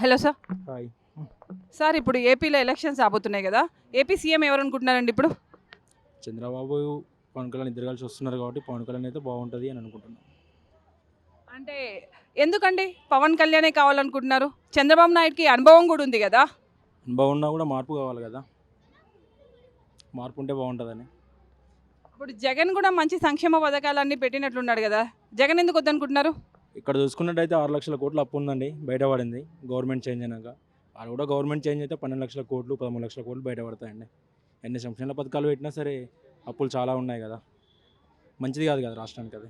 Hello sir. Hi. Sir ఇప్పుడు ఏపీలో elections రాబోతున్నాయి కదా. ఏపీ సీఎం ఎవరు అనుకుంటున్నారండి ఇప్పుడు? చంద్రబాబు పవన్ కళ్యాణ్ ఇద్దరు కలిసి వస్తున్నారు కాబట్టి పవన్ కళ్యాణ్ అయితే బాగుంటుంది అని అనుకుంటున్నాను అంటే ఎందుకండి పవన్ కళ్యాణే కావాలనుకుంటున్నారు? చంద్రబాబు నాయుడుకి అనుభవం కూడా ఉంది కదా. బాగున్నా కూడా మార్పు కావాలి కదా. మార్పు ఉంటే బాగుంటుందని. ఇప్పుడు జగన్ కూడా మంచి సంక్షేమ పథకాలన్నీ పెట్టినట్లున్నాడు కదా. జగన్ ఎందుకు వద్దనుకుంటున్నారు? ఇక్కడ చూసుకున్నట్టయితే ఆరు లక్షల కోట్లు అప్పు ఉందండి బయటపడింది గవర్నమెంట్ చేంజ్ అయినాక. అది కూడా గవర్నమెంట్ చేంజ్ అయితే పన్నెండు లక్షల కోట్లు పదమూడు లక్షల కోట్లు బయటపడతాయండి ఎన్ని సంక్షేమ పథకాలు పెట్టినా సరే అప్పులు చాలా ఉన్నాయి కదా. మంచిది కాదు కదా రాష్ట్రానికి అది.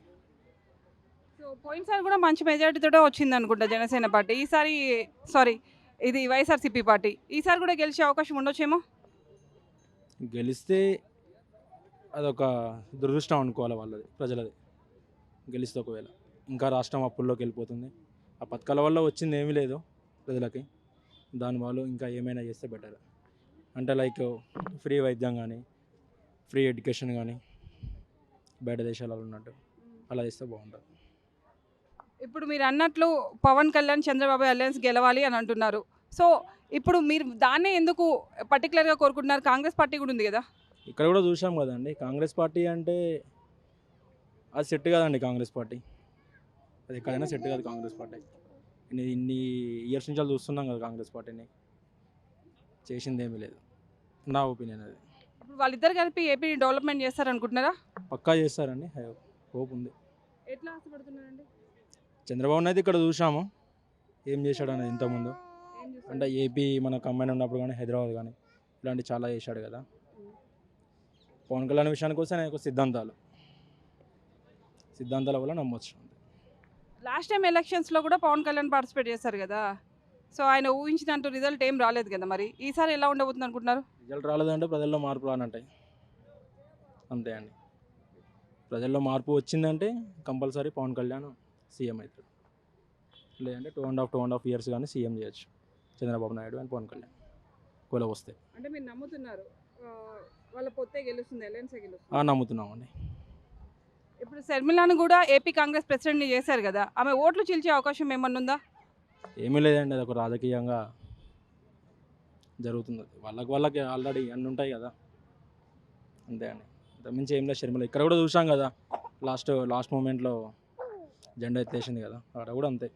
పోయినసారి కూడా మంచి మెజారిటీతో వచ్చింది అనుకుంటా జనసేన పార్టీ. ఈసారి సారీ ఇది వైఎస్ఆర్సీపీ పార్టీ. ఈసారి కూడా గెలిచే అవకాశం ఉండొచ్చేమో? గెలిస్తే అదొక దురదృష్టం అనుకోవాలి వాళ్ళది ప్రజలది. గెలిస్తే ఒకవేళ. ఇంకా రాష్ట్రం అప్పుల్లోకి వెళ్ళిపోతుంది. ఆ పథకాల వల్ల వచ్చింది ఏమీ లేదు ప్రజలకి. దాని వాళ్ళు ఇంకా ఏమైనా చేస్తే బెటర్. అంటే లైక్ ఫ్రీ వైద్యం కానీ ఫ్రీ ఎడ్యుకేషన్ కానీ బయట దేశాలలో ఉన్నట్టు అలా చేస్తే బాగుంటుంది. ఇప్పుడు మీరు అన్నట్లు పవన్ కళ్యాణ్ చంద్రబాబు అలయన్స్ గెలవాలి అని అంటున్నారు. సో ఇప్పుడు మీరు దాన్నే ఎందుకు పర్టికులర్గా కోరుకుంటున్నారు? కాంగ్రెస్ పార్టీ కూడా ఉంది కదా? ఇక్కడ కూడా చూసాం కదండి. కాంగ్రెస్ పార్టీ అంటే అది సెట్ కాదండి కాంగ్రెస్ పార్టీ. అది ఎక్కడైనా సెట్ కాదు కాంగ్రెస్ పార్టీ. ఇన్ని ఇన్ని ఇయర్స్ నుంచి చూస్తున్నాం కదా కాంగ్రెస్ పార్టీని. చేసింది ఏమీ లేదు. నా ఒపీనియన్ అది. ఇప్పుడు వాళ్ళిద్దరు కలిపి ఏపీని డెవలప్మెంట్ చేస్తారనుకుంటున్నారా? పక్కా చేస్తారండి. హోప్ ఉంది. ఎట్లా ఆశపడుతున్నారండి? చంద్రబాబు అయితే ఇక్కడ చూసాము ఏం చేశాడు అనేది ఇంతకుముందు. అంటే ఏపీ మన కంబైన్ ఉన్నప్పుడు కానీ హైదరాబాద్ కానీ ఇలాంటి చాలా చేశాడు కదా. పవన్ కళ్యాణ్ విషయానికి వస్తే ఆయన యొక్క సిద్ధాంతాలు. సిద్ధాంతాల వల్ల నమ్మొచ్చు. లాస్ట్ టైం ఎలక్షన్స్లో కూడా పవన్ కళ్యాణ్ పార్టిసిపేట్ చేశారు కదా. సో ఆయన ఊహించినంత రిజల్ట్ ఏం రాలేదు కదా మరి. ఈసారి ఎలా ఉండబోతుంది అనుకుంటున్నారు? రిజల్ట్ రాలేదంటే ప్రజల్లో మార్పు రానంటాయి. అంతే అండి. ప్రజల్లో మార్పు వచ్చిందంటే కంపల్సరీ పవన్ కళ్యాణ్ సీఎం అవుతాడు. లేదంటే two and half two and half years కానీ సీఎం చేయొచ్చు. చంద్రబాబు నాయుడు అండ్ పవన్ కళ్యాణ్. కూడా వస్తే అంటే మీరు నమ్ముతున్నారు. వాళ్ళ పొత్తే గెలుస్తుంది అలయన్సే గెలుస్తుంది? నమ్ముతున్నామండి. ఇప్పుడు శర్మిలాను కూడా ఏపీ కాంగ్రెస్ ప్రెసిడెంట్ని చేశారు కదా ఆమె ఓట్లు చీల్చే అవకాశం ఏమన్నా ఉందా? ఏమీ లేదండి అది ఒక రాజకీయంగా జరుగుతుంది. వాళ్ళకి వాళ్ళకి ఆల్రెడీ అన్నీ ఉంటాయి కదా. అంతే అండి. అంతకుమించి ఏం లేదు శర్మిల ఇక్కడ కూడా చూసాం కదా లాస్ట్ లాస్ట్ మూమెంట్లో జెండా ఎత్తేసింది కదా అక్కడ కూడా అంతే.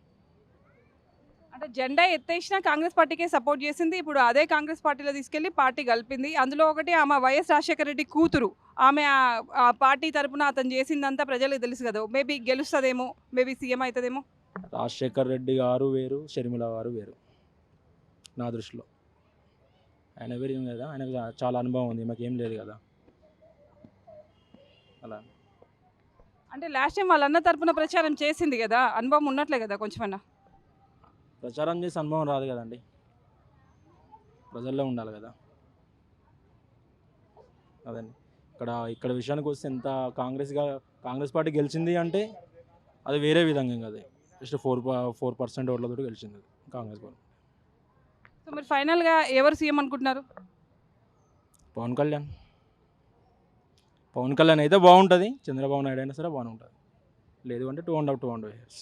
అంటే జెండా ఎత్తేసినా కాంగ్రెస్ పార్టీకే సపోర్ట్ చేసింది. ఇప్పుడు అదే కాంగ్రెస్ పార్టీలో తీసుకెళ్ళి పార్టీ కలిపింది. అందులో ఒకటి ఆమె వైఎస్ రాజశేఖర రెడ్డి కూతురు. ఆమె ఆ- పార్టీ తరపున అతను చేసిందంతా ప్రజలకు తెలుసు కదా. మేబీ గెలుస్తుందేమో? మేబీ సీఎం అవుతుందేమో రాజశేఖర్ రెడ్డి గారు వేరు షర్మిల గారు వేరు. నా దృష్టిలో. ఆయన వేరు కదా? ఆయనకు చాలా అనుభవం ఉంది. మాకు ఏం లేదు కదా? అలా. అంటే లాస్ట్ టైం వాళ్ళ అన్న తరపున ప్రచారం చేసింది కదా? అనుభవం ఉన్నట్లే కదా కొంచెమన్నా? ప్రచారం చేసే అనుభవం రాదు కదండి. ప్రజల్లో ఉండాలి కదా. అదండి. ఇక్కడ ఇక్కడ విషయానికి వస్తే ఎంత కాంగ్రెస్గా కాంగ్రెస్ పార్టీ గెలిచింది అంటే అది వేరే విధంగా ఇంకా అది జస్ట్ ఫోర్ ఫోర్ పర్సెంట్ ఓట్లతో గెలిచింది కాంగ్రెస్ పార్టీ. సో మీరు ఫైనల్గా ఎవరు సీఎం అనుకుంటున్నారు? పవన్ కళ్యాణ్. పవన్ కళ్యాణ్ అయితే బాగుంటుంది. చంద్రబాబు నాయుడు అయినా సరే బాగానే ఉంటుంది. లేదు అంటే two and half two and years.